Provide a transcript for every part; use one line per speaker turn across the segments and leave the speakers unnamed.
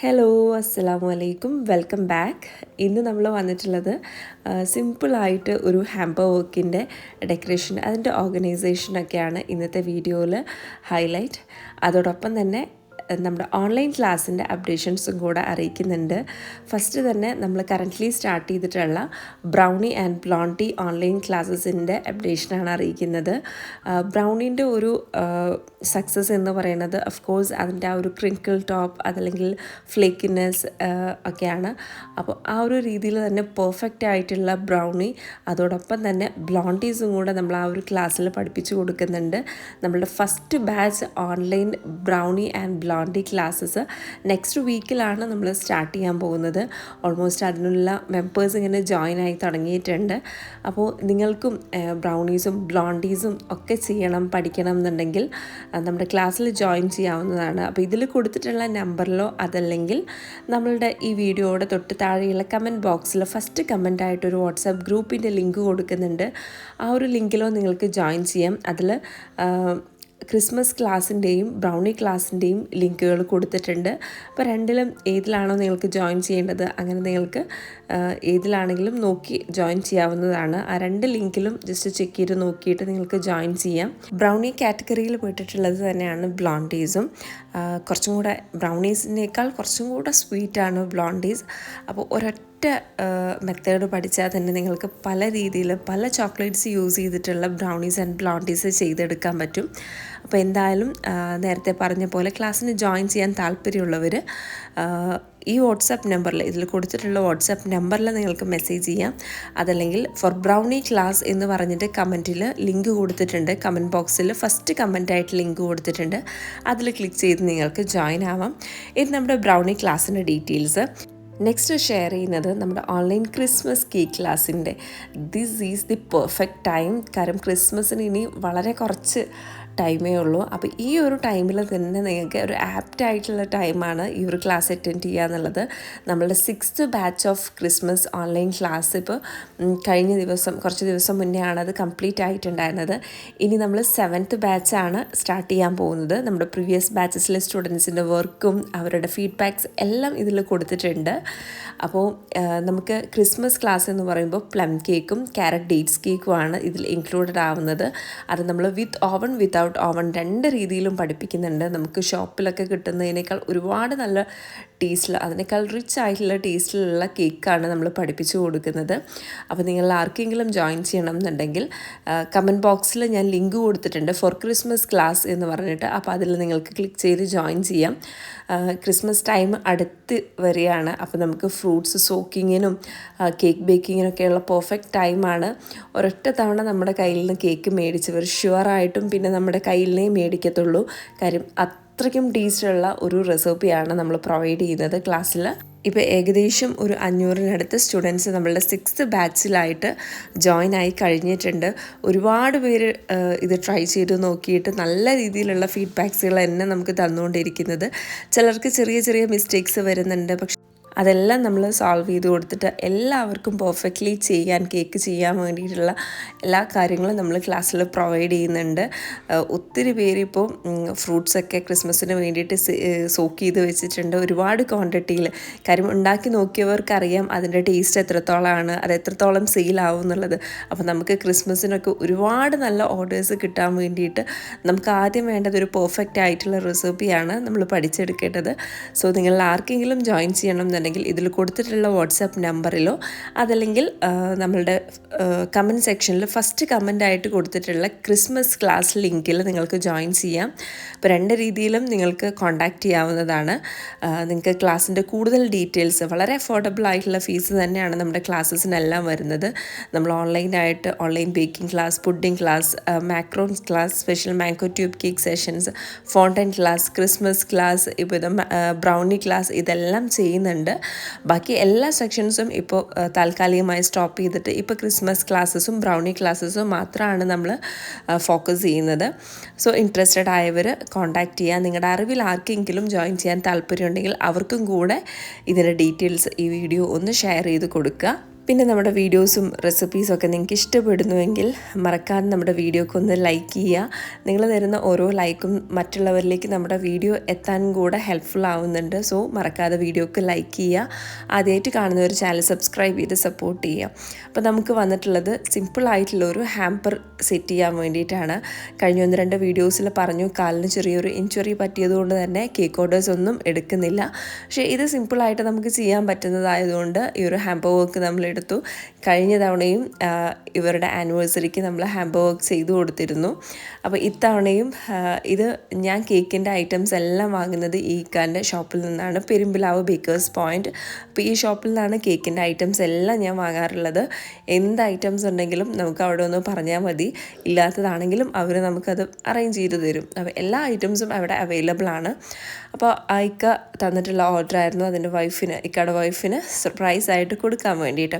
Hello അസ്സലാമു അലൈക്കും welcome back ഇന്ന് നമ്മൾ വന്നിട്ടുള്ളത് സിമ്പിളായിട്ട് ഒരു ഹാമ്പർ വർക്കിന്റെ ഡെക്കറേഷൻ അതിന്റെ ഓർഗനൈസേഷനൊക്കെയാണ് ഇന്നത്തെ വീഡിയോയിൽ ഹൈലൈറ്റ് അതോടൊപ്പം തന്നെ നമ്മുടെ ഓൺലൈൻ ക്ലാസ്സിന്റെ അപ്ഡേഷൻസും കൂടെ അറിയിക്കുന്നുണ്ട്. ഫസ്റ്റ് തന്നെ നമ്മൾ കറന്റ്ലി സ്റ്റാർട്ട് ചെയ്തിട്ടുള്ള ബ്രൗണി ആൻഡ് ബ്ലോണ്ടി ഓൺലൈൻ ക്ലാസ്സസിന്റെ അപ്ഡേഷനാണ് അറിയിക്കുന്നത്. ബ്രൗണിന്റെ ഒരു സക്സസ് എന്ന് പറയുന്നത് ഓഫ് കോഴ്സ് അതിന്റെ ആ ഒരു ക്രിങ്കിൾ ടോപ്പ് അതല്ലെങ്കിൽ ഫ്ലേക്കിനെസ് ഒക്കെയാണ്. അപ്പോൾ ആ ഒരു രീതിയിൽ തന്നെ പെർഫെക്റ്റ് ആയിട്ടുള്ള ബ്രൗണി അതോടൊപ്പം തന്നെ ബ്ലോണ്ടീസും കൂടെ നമ്മൾ ആ ഒരു ക്ലാസ്സിൽ പഠിപ്പിച്ചു കൊടുക്കുന്നുണ്ട്. നമ്മളുടെ first batch online brownie and blondie classes next വീക്കിലാണ് നമ്മൾ സ്റ്റാർട്ട് ചെയ്യാൻ പോകുന്നത്. ഓൾമോസ്റ്റ് അതിനുള്ള മെമ്പേഴ്സ് ഇങ്ങനെ ജോയിൻ ആയി തുടങ്ങിയിട്ടുണ്ട്. അപ്പോൾ നിങ്ങൾക്കും ബ്രൗണീസും ബ്ലോണ്ടീസും ഒക്കെ ചെയ്യണം പഠിക്കണം എന്നുണ്ടെങ്കിൽ നമ്മുടെ ക്ലാസ്സിൽ ജോയിൻ ചെയ്യാവുന്നതാണ്. അപ്പോൾ ഇതിൽ കൊടുത്തിട്ടുള്ള നമ്പറിലോ അതല്ലെങ്കിൽ നമ്മളുടെ ഈ വീഡിയോയുടെ തൊട്ട് താഴെയുള്ള കമന്റ് ബോക്സിൽ ഫസ്റ്റ് കമന്റ് ആയിട്ടൊരു വാട്സാപ്പ് ഗ്രൂപ്പിന്റെ ലിങ്ക് കൊടുക്കുന്നുണ്ട്. ആ ഒരു ലിങ്കിലോ നിങ്ങൾക്ക് ജോയിൻ ചെയ്യാം. അതിൽ ക്രിസ്മസ് ക്ലാസ്സിന്റെയും ബ്രൗണി ക്ലാസ്സിന്റെയും ലിങ്കുകൾ കൊടുത്തിട്ടുണ്ട്. അപ്പോൾ രണ്ടിലും ഏതിലാണോ നിങ്ങൾക്ക് ജോയിൻ ചെയ്യേണ്ടത്? അങ്ങനെ നിങ്ങൾക്ക് ഏതിലാണെങ്കിലും നോക്കി ജോയിൻ ചെയ്യാവുന്നതാണ്. ആ രണ്ട് ലിങ്കിലും ജസ്റ്റ് ചെക്ക് ചെയ്ത് നോക്കിയിട്ട് നിങ്ങൾക്ക് ജോയിൻ ചെയ്യാം. ബ്രൗണി കാറ്റഗറിയിൽ പെട്ടിട്ടുള്ളത് തന്നെയാണ് ബ്ലോണ്ടീസും. കുറച്ചും കൂടെ ബ്രൗണീസിനേക്കാൾ കുറച്ചും കൂടെ സ്വീറ്റാണ് ബ്ലോണ്ടീസ്. അപ്പോൾ ഒരൊറ്റ മെത്തേഡ് പഠിച്ചാൽ തന്നെ നിങ്ങൾക്ക് പല രീതിയിൽ പല ചോക്ലേറ്റ്സ് യൂസ് ചെയ്തിട്ടുള്ള ബ്രൗണീസ് ആൻഡ് ബ്ലോണ്ടീസ് ചെയ്തെടുക്കാൻ പറ്റും. അപ്പോൾ എന്തായാലും നേരത്തെ പറഞ്ഞ പോലെ ക്ലാസ്സിന് ജോയിൻ ചെയ്യാൻ താല്പര്യമുള്ളവർ ഈ വാട്സാപ്പ് നമ്പറിൽ ഇതിൽ കൊടുത്തിട്ടുള്ള വാട്സാപ്പ് നമ്പറിൽ നിങ്ങൾക്ക് മെസ്സേജ് ചെയ്യാം. അതല്ലെങ്കിൽ ഫോർ ബ്രൗണി ക്ലാസ് എന്ന് പറഞ്ഞിട്ട് കമന്റിൽ ലിങ്ക് കൊടുത്തിട്ടുണ്ട്. കമന്റ് ബോക്സിൽ ഫസ്റ്റ് കമന്റായിട്ട് ലിങ്ക് കൊടുത്തിട്ടുണ്ട്. അതിൽ ക്ലിക്ക് ചെയ്ത് നിങ്ങൾക്ക് ജോയിൻ ആവാം. ഇത് നമ്മുടെ ബ്രൗണി ക്ലാസ്സിന്റെ ഡീറ്റെയിൽസ് നെക്സ്റ്റ് ഷെയർ ചെയ്യുന്നത് നമ്മുടെ ഓൺലൈൻ ക്രിസ്മസ് കേക്ക് ക്ലാസ്സിന്റെ this is the perfect time കാരണം ക്രിസ്മസിന് ഇനി വളരെ കുറച്ച് ടൈമേ ഉള്ളൂ. അപ്പോൾ ഈ ഒരു ടൈമിൽ തന്നെ നിങ്ങൾക്ക് ഒരു ആപ്റ്റ് ആയിട്ടുള്ള ടൈമാണ് ഈ ഒരു ക്ലാസ് അറ്റൻഡ് ചെയ്യുക എന്നുള്ളത്. നമ്മളുടെ sixth batch of Christmas online class ഇപ്പോൾ കഴിഞ്ഞ ദിവസം കുറച്ച് ദിവസം മുന്നേ ആണ് അത് കംപ്ലീറ്റ് ആയിട്ടുണ്ടായിരുന്നത്. ഇനി നമ്മൾ സെവൻത്ത് ബാച്ചാണ് സ്റ്റാർട്ട് ചെയ്യാൻ പോകുന്നത്. നമ്മുടെ പ്രീവിയസ് ബാച്ചസിലെ സ്റ്റുഡൻസിന്റെ വർക്കും അവരുടെ ഫീഡ്ബാക്ക്സ് എല്ലാം ഇതിൽ കൊടുത്തിട്ടുണ്ട്. അപ്പോൾ നമുക്ക് ക്രിസ്മസ് ക്ലാസ് എന്ന് പറയുമ്പോൾ പ്ലം കേക്കും ക്യാരറ്റ് ഡേറ്റ്സ് കേക്കുമാണ് ഇതിൽ ഇൻക്ലൂഡഡ് ആവുന്നത്. അത് നമ്മൾ വിത്ത് ഓവൺ വിത്തൗട്ട് ഓവൺ രണ്ട് രീതിയിലും പഠിപ്പിക്കുന്നുണ്ട്. നമുക്ക് ഷോപ്പിലൊക്കെ കിട്ടുന്നതിനേക്കാൾ ഒരുപാട് നല്ല ടേസ്റ്റിൽ അതിനേക്കാൾ റിച്ച് ആയിട്ടുള്ള ടേസ്റ്റിലുള്ള കേക്കാണ് നമ്മൾ പഠിപ്പിച്ചു കൊടുക്കുന്നത്. അപ്പോൾ നിങ്ങൾ ആർക്കെങ്കിലും ജോയിൻ ചെയ്യണം എന്നുണ്ടെങ്കിൽ കമന്റ് ബോക്സിൽ ഞാൻ ലിങ്ക് കൊടുത്തിട്ടുണ്ട്. ഫോർ ക്രിസ്മസ് ക്ലാസ് എന്ന് പറഞ്ഞിട്ട്. അപ്പോൾ അതിൽ നിങ്ങൾക്ക് ക്ലിക്ക് ചെയ്ത് ജോയിൻ ചെയ്യാം. ക്രിസ്മസ് ടൈം അടുത്ത് വരികയാണ് അപ്പോൾ നമുക്ക് ഫ്രൂട്ട്സ് സോക്കിങ്ങിനും കേക്ക് ബേക്കിങ്ങിനൊക്കെയുള്ള പെർഫെക്റ്റ് ടൈമാണ് ഒരൊറ്റ തവണ നമ്മുടെ കയ്യിൽ നിന്ന് കേക്ക് മേടിച്ചവർ ഷുവറായിട്ടും പിന്നെ നമ്മുടെ കയ്യിൽ നിന്നേ മേടിക്കത്തുള്ളൂ. കാര്യം അത്രയ്ക്കും ടേസ്റ്റുള്ള ഒരു റെസിപ്പിയാണ് നമ്മൾ പ്രൊവൈഡ് ചെയ്യുന്നത് ക്ലാസ്സിൽ ഇപ്പോൾ ഏകദേശം ഒരു അഞ്ഞൂറിനടുത്ത് സ്റ്റുഡൻസ് നമ്മളുടെ സിക്സ്ത് ബാച്ചിലായിട്ട് ജോയിൻ ആയി കഴിഞ്ഞിട്ടുണ്ട്. ഒരുപാട് പേര് ഇത് ട്രൈ ചെയ്ത് നോക്കിയിട്ട് നല്ല രീതിയിലുള്ള ഫീഡ്ബാക്സുകൾ തന്നെ നമുക്ക് തന്നുകൊണ്ടിരിക്കുന്നത്. ചിലർക്ക് ചെറിയ ചെറിയ മിസ്റ്റേക്സ് വരുന്നുണ്ട്. പക്ഷെ അതെല്ലാം നമ്മൾ സോൾവ് ചെയ്ത് കൊടുത്തിട്ട് എല്ലാവർക്കും പെർഫെക്റ്റ്ലി ചെയ്യാൻ കേക്ക് ചെയ്യാൻ വേണ്ടിയിട്ടുള്ള എല്ലാ കാര്യങ്ങളും നമ്മൾ ക്ലാസ്സിൽ പ്രൊവൈഡ് ചെയ്യുന്നുണ്ട്. ഒത്തിരി പേര് ഇപ്പോൾ ഫ്രൂട്ട്സൊക്കെ ക്രിസ്മസിന് വേണ്ടിയിട്ട് സോക്ക് ചെയ്ത് വെച്ചിട്ടുണ്ട്. ഒരുപാട് ക്വാണ്ടിറ്റിയിൽ കാര്യം ഉണ്ടാക്കി നോക്കിയവർക്കറിയാം അതിന്റെ ടേസ്റ്റ് എത്രത്തോളമാണ് അത് എത്രത്തോളം സെയിലാവും എന്നുള്ളത്. അപ്പോൾ നമുക്ക് ക്രിസ്മസിനൊക്കെ ഒരുപാട് നല്ല ഓർഡേഴ്സ് കിട്ടാൻ വേണ്ടിയിട്ട് നമുക്ക് ആദ്യം വേണ്ടത് ഒരു പെർഫെക്റ്റ് ആയിട്ടുള്ള റെസിപ്പിയാണ് നമ്മൾ പഠിച്ചെടുക്കേണ്ടത്. സോ നിങ്ങൾ ആർക്കെങ്കിലും ജോയിൻ ചെയ്യണം എന്നുണ്ടെങ്കിൽ ഇതിൽ കൊടുത്തിട്ടുള്ള വാട്സാപ്പ് നമ്പറിലോ അതല്ലെങ്കിൽ നമ്മളുടെ കമന്റ് സെക്ഷനിൽ ഫസ്റ്റ് കമന്റ് ആയിട്ട് കൊടുത്തിട്ടുള്ള ക്രിസ്മസ് ക്ലാസ് ലിങ്കിൽ നിങ്ങൾക്ക് ജോയിൻ ചെയ്യാം. അപ്പോൾ രണ്ട് രീതിയിലും നിങ്ങൾക്ക് കോൺടാക്റ്റ് ചെയ്യാവുന്നതാണ്. നിങ്ങൾക്ക് ക്ലാസ്സിന്റെ കൂടുതൽ ഡീറ്റെയിൽസ് വളരെ അഫോർഡബിൾ ആയിട്ടുള്ള ഫീസ് തന്നെയാണ് നമ്മുടെ ക്ലാസ്സസിനെല്ലാം വരുന്നത്. നമ്മൾ ഓൺലൈനായിട്ട് online baking class pudding class macarons class special mango tube cake sessions fondant class Christmas class ഇപ്പോൾ ബ്രൗണി ക്ലാസ് ഇതെല്ലാം ചെയ്യുന്നുണ്ട്. ബാക്കി എല്ലാ സെക്ഷൻസും ഇപ്പോൾ താൽക്കാലികമായി സ്റ്റോപ്പ് ചെയ്തിട്ട് ഇപ്പോൾ ക്രിസ്മസ് ക്ലാസ്സസും ബ്രൗണി ക്ലാസ്സസും മാത്രമാണ് നമ്മൾ ഫോക്കസ് ചെയ്യുന്നത്. സോ ഇൻട്രസ്റ്റഡ് ആയവർ കോൺടാക്റ്റ് ചെയ്യുക നിങ്ങളുടെ അറിവിൽ ആർക്കെങ്കിലും ജോയിൻ ചെയ്യാൻ താല്പര്യമുണ്ടെങ്കിൽ അവർക്കും കൂടെ ഇതിന്റെ ഡീറ്റെയിൽസ് ഈ വീഡിയോ ഒന്ന് ഷെയർ ചെയ്ത് കൊടുക്കുക. പിന്നെ നമ്മുടെ വീഡിയോസും റെസിപ്പീസും ഒക്കെ നിങ്ങൾക്ക് ഇഷ്ടപ്പെടുന്നുവെങ്കിൽ മറക്കാതെ നമ്മുടെ വീഡിയോക്ക് ഒന്ന് ലൈക്ക് ചെയ്യുക. നിങ്ങൾ തരുന്ന ഓരോ ലൈക്കും മറ്റുള്ളവരിലേക്ക് നമ്മുടെ വീഡിയോ എത്താൻ കൂടെ ഹെൽപ്ഫുൾ ആവുന്നുണ്ട്. സോ മറക്കാതെ വീഡിയോക്ക് ലൈക്ക് ചെയ്യുക. ആദ്യമായിട്ട് കാണുന്ന ഒരു ചാനൽ സബ്സ്ക്രൈബ് ചെയ്ത് സപ്പോർട്ട് ചെയ്യുക. അപ്പോൾ നമുക്ക് വന്നിട്ടുള്ളത് സിമ്പിളായിട്ടുള്ള ഒരു ഹാമ്പർ സെറ്റ് ചെയ്യാൻ വേണ്ടിയിട്ടാണ്. കഴിഞ്ഞ ഒന്ന് രണ്ട് വീഡിയോസിൽ പറഞ്ഞു കാലിന് ചെറിയൊരു ഇഞ്ചുറി പറ്റിയതുകൊണ്ട് തന്നെ കേക്ക് ഓർഡേഴ്സ് ഒന്നും എടുക്കുന്നില്ല. പക്ഷേ ഇത് സിമ്പിളായിട്ട് നമുക്ക് ചെയ്യാൻ പറ്റുന്നതായതുകൊണ്ട് ഈ ഒരു ഹാമ്പർ വർക്ക് നമ്മൾ എടുത്തു കഴിഞ്ഞ തവണയും ഇവരുടെ ആനിവേഴ്സറിക്ക് നമ്മൾ ഹാമ്പർ വർക്ക് ചെയ്തു കൊടുത്തിരുന്നു. അപ്പോൾ ഇത്തവണയും ഇത് ഞാൻ കേക്കിന്റെ ഐറ്റംസ് എല്ലാം വാങ്ങുന്നത് ഈ ഇക്കാന്റെ ഷോപ്പിൽ നിന്നാണ് പെരുമ്പിലാവ് ബേക്കേഴ്സ് പോയിന്റ് അപ്പോൾ ഈ ഷോപ്പിൽ നിന്നാണ് കേക്കിന്റെ ഐറ്റംസ് എല്ലാം ഞാൻ വാങ്ങാറുള്ളത്. എന്ത് ഐറ്റംസ് ഉണ്ടെങ്കിലും നമുക്ക് അവിടെ ഒന്ന് പറഞ്ഞാൽ മതി. ഇല്ലാത്തതാണെങ്കിലും അവർ നമുക്കത് അറേഞ്ച് ചെയ്ത് തരും. അപ്പോൾ എല്ലാ ഐറ്റംസും അവിടെ അവൈലബിൾ ആണ്. അപ്പോൾ ഐക്ക തന്നിട്ടുള്ള ഓർഡർ ആയിരുന്നു അതിന്റെ വൈഫിന് ഇക്കയുടെ വൈഫിന് സർപ്രൈസ് ആയിട്ട് കൊടുക്കാൻ വേണ്ടിയിട്ട്.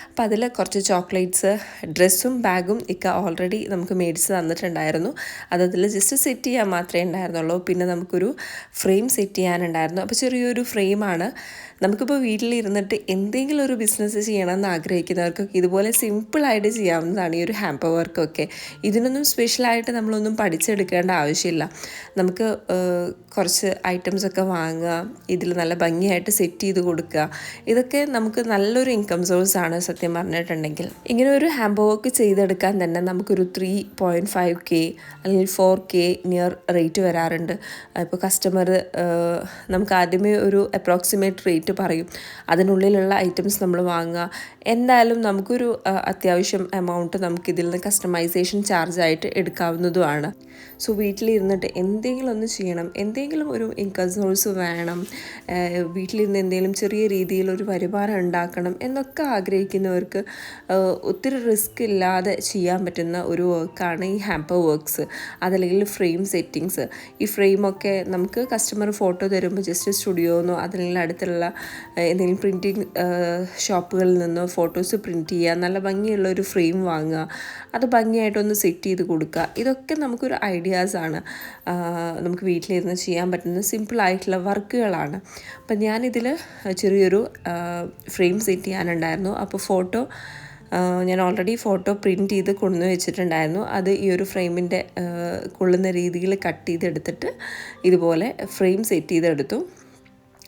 അപ്പോൾ അതിൽ കുറച്ച് ചോക്ലേറ്റ്സ് ഡ്രസ്സും ബാഗും ഇക്ക ഓൾറെഡി നമുക്ക് മേടിച്ച് തന്നിട്ടുണ്ടായിരുന്നു. അതതിൽ ജസ്റ്റ് സെറ്റ് ചെയ്യാൻ മാത്രമേ ഉണ്ടായിരുന്നുള്ളൂ. പിന്നെ നമുക്കൊരു ഫ്രെയിം സെറ്റ് ചെയ്യാനുണ്ടായിരുന്നു. അപ്പോൾ ചെറിയൊരു ഫ്രെയിമാണ് നമുക്കിപ്പോൾ വീട്ടിലിരുന്നിട്ട് എന്തെങ്കിലും ഒരു ബിസിനസ് ചെയ്യണമെന്ന് ആഗ്രഹിക്കുന്നവർക്കൊക്കെ ഇതുപോലെ സിമ്പിളായിട്ട് ചെയ്യാവുന്നതാണ് ഈ ഒരു ഹാമ്പർ വർക്കൊക്കെ ഇതിനൊന്നും സ്പെഷ്യലായിട്ട് നമ്മളൊന്നും പഠിച്ചെടുക്കേണ്ട ആവശ്യമില്ല. നമുക്ക് കുറച്ച് ഐറ്റംസ് ഒക്കെ വാങ്ങുക ഇതിൽ നല്ല ഭംഗിയായിട്ട് സെറ്റ് ചെയ്ത് കൊടുക്കുക. ഇതൊക്കെ നമുക്ക് നല്ലൊരു ഇൻകം സോഴ്സാണ് ആണ്. സത്യം പറഞ്ഞിട്ടുണ്ടെങ്കിൽ ഇങ്ങനെ ഒരു ഹാമ്പ് വർക്ക് ചെയ്തെടുക്കാൻ തന്നെ നമുക്കൊരു ത്രീ പോയിന്റ് ഫൈവ് കെ അല്ലെങ്കിൽ ഫോർ കെ നിയർ റേറ്റ് വരാറുണ്ട്. ഇപ്പോൾ കസ്റ്റമർ നമുക്ക് ആദ്യമേ ഒരു അപ്രോക്സിമേറ്റ് റേറ്റ് പറയും. അതിനുള്ളിലുള്ള ഐറ്റംസ് നമ്മൾ വാങ്ങുക. എന്തായാലും നമുക്കൊരു അത്യാവശ്യം എമൗണ്ട് നമുക്ക് ഇതിൽ നിന്ന് കസ്റ്റമൈസേഷൻ ചാർജ് ആയിട്ട് എടുക്കാവുന്നതുമാണ്. സോ വീട്ടിലിരുന്നിട്ട് എന്തെങ്കിലും ഒന്ന് ചെയ്യണം. എന്തെങ്കിലും ഒരു ഇൻകം സോഴ്സ് വേണം. വീട്ടിലിരുന്ന് എന്തെങ്കിലും ചെറിയ രീതിയിൽ ഒരു വരുമാനം ഉണ്ടാക്കണം എന്നൊക്കെ ആഗ്രഹിക്കുന്നവർക്ക് ആ, ഒത്തിരി റിസ്ക് ഇല്ലാതെ ചെയ്യാൻ പറ്റുന്ന ഒരു വർക്കാണ് ഈ ഹാമ്പർ വർക്ക്സ് അതല്ലെങ്കിൽ ഫ്രെയിം സെറ്റിങ്സ് ഈ ഫ്രെയിമൊക്കെ നമുക്ക് കസ്റ്റമർ ഫോട്ടോ തരുമ്പോൾ ജസ്റ്റ് സ്റ്റുഡിയോന്നോ അതല്ലെങ്കിൽ അടുത്തുള്ള എന്തെങ്കിലും പ്രിന്റിങ് ഷോപ്പുകളിൽ നിന്നോ ഫോട്ടോസ് പ്രിന്റ് ചെയ്യുക നല്ല ഭംഗിയുള്ള ഒരു ഫ്രെയിം വാങ്ങുക അത് ഭംഗിയായിട്ടൊന്ന് സെറ്റ് ചെയ്ത് കൊടുക്കുക. ഇതൊക്കെ നമുക്കൊരു ഐഡിയാസാണ് നമുക്ക് വീട്ടിലിരുന്ന് ചെയ്യാൻ പറ്റുന്ന സിമ്പിളായിട്ടുള്ള വർക്കുകളാണ് അപ്പം ഞാനിതിൽ ചെറിയൊരു ഫ്രെയിം സെറ്റ് ചെയ്യാനുണ്ടായിരുന്നു. അപ്പോൾ ഫോട്ടോ ആഹ് ഞാൻ ഓൾറെഡി ഫോട്ടോ പ്രിന്റ് ചെയ്ത് കൊണ്ടു വെച്ചിട്ടുണ്ടായിരുന്നു. അത് ഈ ഒരു ഫ്രെയിമിന്റെ കൊള്ളുന്ന രീതിയിൽ കട്ട് ചെയ്തെടുത്തിട്ട് ഇതുപോലെ ഫ്രെയിം സെറ്റ് ചെയ്തെടുത്തു.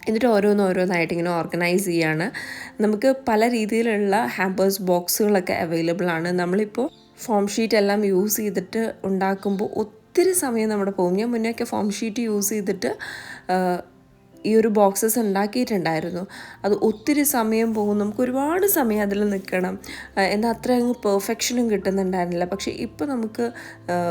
എന്നിട്ട് ഓരോന്ന് ഓരോന്നായിട്ട് ഇങ്ങനെ ഓർഗനൈസ് ചെയ്യാണ്. നമുക്ക് പല രീതിയിലുള്ള ഹാമ്പേഴ്സ് ബോക്സുകളൊക്കെ അവൈലബിൾ ആണ്. നമ്മളിപ്പോൾ ഫോം ഷീറ്റ് എല്ലാം യൂസ് ചെയ്തിട്ട് ഉണ്ടാക്കുമ്പോൾ ഒത്തിരി സമയം നമ്മുടെ പോകും. ഞാൻ മുന്നേ ഒക്കെ ഫോം ഷീറ്റ് യൂസ് ചെയ്തിട്ട് ഈ ഒരു ബോക്സസ് ഉണ്ടാക്കിയിട്ടുണ്ടായിരുന്നു. അത് ഒത്തിരി സമയം പോകും. നമുക്ക് ഒരുപാട് സമയം അതിൽ നിൽക്കണം. എന്നാൽ അത്ര അങ്ങ് പെർഫെക്ഷനും കിട്ടുന്നുണ്ടായിരുന്നില്ല. പക്ഷേ ഇപ്പോൾ നമുക്ക്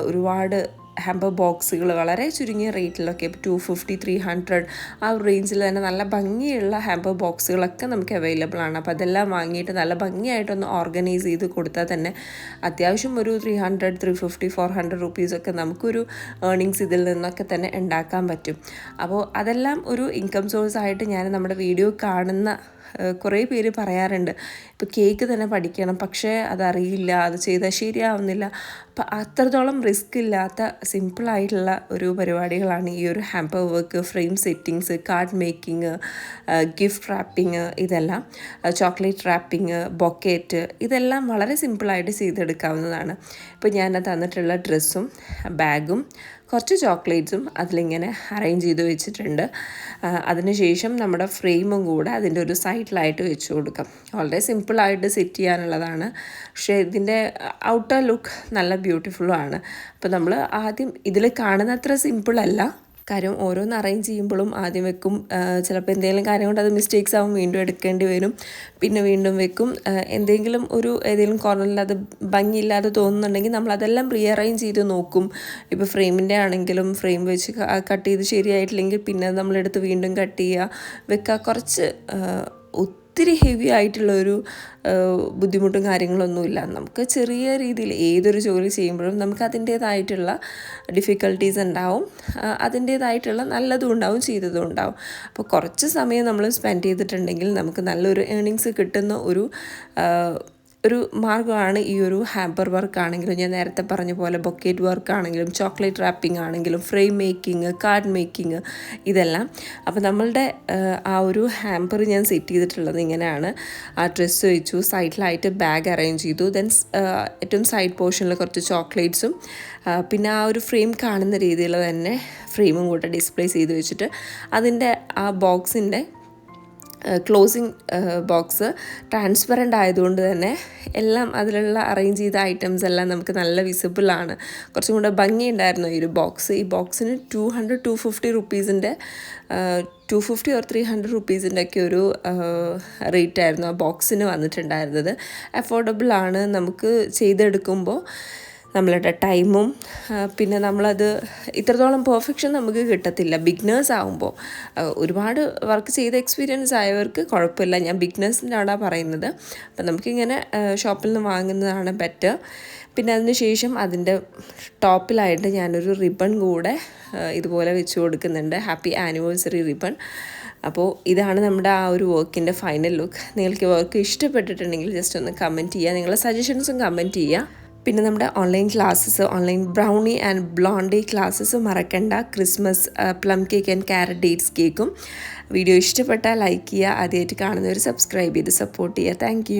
ഒരുപാട് ഹാമ്പർ ബോക്സുകൾ വളരെ ചുരുങ്ങിയ റേറ്റിലൊക്കെ ടു ഫിഫ്റ്റി ത്രീ ഹൺഡ്രഡ് ആ റേഞ്ചിൽ തന്നെ നല്ല ഭംഗിയുള്ള ഹാമ്പർ ബോക്സുകളൊക്കെ നമുക്ക് അവൈലബിൾ ആണ്. അപ്പോൾ അതെല്ലാം വാങ്ങിയിട്ട് നല്ല ഭംഗിയായിട്ടൊന്ന് ഓർഗനൈസ് ചെയ്ത് കൊടുത്താൽ തന്നെ അത്യാവശ്യം ഒരു three hundred three fifty four hundred റുപ്പീസൊക്കെ നമുക്കൊരു ഏർണിങ്സ് ഇതിൽ നിന്നൊക്കെ തന്നെ ഉണ്ടാക്കാൻ പറ്റും. അപ്പോൾ അതെല്ലാം ഒരു ഇൻകം സോഴ്സ് ആയിട്ട് ഞാൻ നമ്മുടെ വീഡിയോ കാണുന്ന കുറേ പേര് പറയാറുണ്ട് ഇപ്പോൾ കേക്ക് തന്നെ പഠിക്കണം പക്ഷേ അതറിയില്ല അത് ചെയ്താൽ ശരിയാവുന്നില്ല. അപ്പം അത്രത്തോളം റിസ്ക് ഇല്ലാത്ത സിമ്പിളായിട്ടുള്ള ഒരു പരിപാടികളാണ് ഈ ഒരു hamper work frame settings card making gift wrapping ഇതെല്ലാം. ചോക്ലേറ്റ് റാപ്പിംഗ് ബൊക്കേറ്റ് ഇതെല്ലാം വളരെ സിമ്പിളായിട്ട് ചെയ്തെടുക്കാവുന്നതാണ്. ഇപ്പോൾ ഞാൻ തന്നിട്ടുള്ള ഡ്രസ്സും ബാഗും കുറച്ച് ചോക്ലേറ്റ്സും അതിലിങ്ങനെ അറേഞ്ച് ചെയ്ത് വെച്ചിട്ടുണ്ട്. അതിനുശേഷം നമ്മുടെ ഫ്രെയിമും കൂടെ അതിന്റെ ഒരു സൈഡിലായിട്ട് വെച്ച് കൊടുക്കാം. വളരെ സിമ്പിളായിട്ട് സെറ്റ് ചെയ്യാനുള്ളതാണ്. പക്ഷേ ഇതിന്റെ ഔട്ടർ ലുക്ക് നല്ല ബ്യൂട്ടിഫുള്ളും ആണ് അപ്പോൾ നമ്മൾ ആദ്യം ഇതിൽ കാണുന്നത്ര സിമ്പിളല്ല. കാര്യം ഓരോന്ന് അറേഞ്ച് ചെയ്യുമ്പോഴും ആദ്യം വെക്കും. ചിലപ്പോൾ എന്തെങ്കിലും കാര്യം കൊണ്ട് അത് മിസ്റ്റേക്സ് ആവും വീണ്ടും എടുക്കേണ്ടി വരും. പിന്നെ വീണ്ടും വെക്കും. എന്തെങ്കിലും ഒരു ഏതെങ്കിലും കോർണറിൽ അത് ഭംഗിയില്ലാതെ തോന്നുന്നുണ്ടെങ്കിൽ നമ്മൾ അതെല്ലാം റീ അറേഞ്ച് ചെയ്ത് നോക്കും. ഇപ്പോൾ ഫ്രെയിമിന്റെ ആണെങ്കിലും ഫ്രെയിം വെച്ച് കട്ട് ചെയ്ത് ശരിയായിട്ടില്ലെങ്കിൽ പിന്നെ നമ്മളെടുത്ത് വീണ്ടും കട്ട് ചെയ്യുക. വെക്കുക കുറച്ച് ഒത്തിരി ഹെവി ആയിട്ടുള്ള ഒരു ബുദ്ധിമുട്ടും കാര്യങ്ങളൊന്നുമില്ല. നമുക്ക് ചെറിയ രീതിയിൽ ഏതൊരു ജോലി ചെയ്യുമ്പോഴും നമുക്ക് അതിന്റേതായിട്ടുള്ള ഡിഫിക്കൽട്ടീസ് ഉണ്ടാവും. അതിന്റേതായിട്ടുള്ള നല്ലതും ഉണ്ടാവും ചെയ്തതും ഉണ്ടാവും. അപ്പോൾ കുറച്ച് സമയം നമ്മൾ സ്പെൻഡ് ചെയ്തിട്ടുണ്ടെങ്കിൽ നമുക്ക് നല്ലൊരു ഏണിങ്സ് കിട്ടുന്ന ഒരു ഒരു മാർഗമാണ് ഈ ഒരു ഹാമ്പർ വർക്ക് ആണെങ്കിലും ഞാൻ നേരത്തെ പറഞ്ഞ പോലെ ബൊക്കേറ്റ് വർക്ക് ആണെങ്കിലും ചോക്ലേറ്റ് റാപ്പിംഗ് ആണെങ്കിലും ഫ്രെയിം മേക്കിംഗ് കാർഡ് മേക്കിംഗ് ഇതെല്ലാം. അപ്പോൾ നമ്മളുടെ ആ ഒരു ഹാമ്പർ ഞാൻ സെറ്റ് ചെയ്തിട്ടുള്ളത് ഇങ്ങനെയാണ്. ആ ഡ്രസ്സ് വെച്ചു സൈഡിലായിട്ട് ബാഗ് അറേഞ്ച് ചെയ്തു. ദെൻ ഏറ്റവും സൈഡ് പോർഷനിൽ കുറച്ച് ചോക്ലേറ്റ്സും പിന്നെ ആ ഒരു ഫ്രെയിം കാണുന്ന രീതിയിൽ തന്നെ ഫ്രെയിമും കൂടെ ഡിസ്പ്ലേ ചെയ്ത് വെച്ചിട്ട് അതിന്റെ ആ ബോക്സിന്റെ ക്ലോസിങ് ബോക്സ് ട്രാൻസ്പെറന്റ് ആയതുകൊണ്ട് തന്നെ എല്ലാം അതിലുള്ള അറേഞ്ച് ചെയ്ത ഐറ്റംസ് എല്ലാം നമുക്ക് നല്ല വിസിബിളാണ് കുറച്ചും കൂടെ ഭംഗിയുണ്ടായിരുന്നു ഈ ഒരു ബോക്സ് ഈ ബോക്സിന് two hundred two fifty റുപ്പീസിന്റെ two fifty or three hundred റുപ്പീസിന്റെ ഒക്കെ ഒരു റേറ്റ് ആയിരുന്നു ആ ബോക്സിന് വന്നിട്ടുണ്ടായിരുന്നത്. അഫോർഡബിൾ ആണ് നമുക്ക് ചെയ്തെടുക്കുമ്പോൾ. നമ്മളുടെ ടൈമും പിന്നെ നമ്മളത് ഇത്രത്തോളം പെർഫെക്ഷൻ നമുക്ക് കിട്ടത്തില്ല. ബിഗ്നേഴ്സ് ആകുമ്പോൾ ഒരുപാട് വർക്ക് ചെയ്ത എക്സ്പീരിയൻസ് ആയവർക്ക് കുഴപ്പമില്ല. ഞാൻ ബിഗ്നേഴ്സിന്റെ പറയുന്നത്. അപ്പം നമുക്കിങ്ങനെ ഷോപ്പിൽ നിന്ന് വാങ്ങുന്നതാണ് ബെറ്റർ. പിന്നെ അതിന് ശേഷം അതിന്റെ ടോപ്പിലായിട്ട് ഞാനൊരു റിബൺ കൂടെ ഇതുപോലെ വെച്ച് കൊടുക്കുന്നുണ്ട്. Happy anniversary ribbon. അപ്പോൾ ഇതാണ് നമ്മുടെ ആ ഒരു വർക്കിന്റെ ഫൈനൽ ലുക്ക്. നിങ്ങൾക്ക് വർക്ക് ഇഷ്ടപ്പെട്ടിട്ടുണ്ടെങ്കിൽ ജസ്റ്റ് ഒന്ന് കമന്റ് ചെയ്യുക. നിങ്ങളുടെ സജഷൻസും കമന്റ് ചെയ്യുക. പിന്നെ നമ്മുടെ online classes online brownie and blondie classes മറക്കണ്ട. Christmas plum cake and carrot dates കേക്കും. വീഡിയോ ഇഷ്ടപ്പെട്ടാൽ ലൈക്ക് ചെയ്യുക. ആദ്യമായിട്ട് കാണുന്നവർ സബ്സ്ക്രൈബ് ചെയ്ത് സപ്പോർട്ട് ചെയ്യുക. താങ്ക്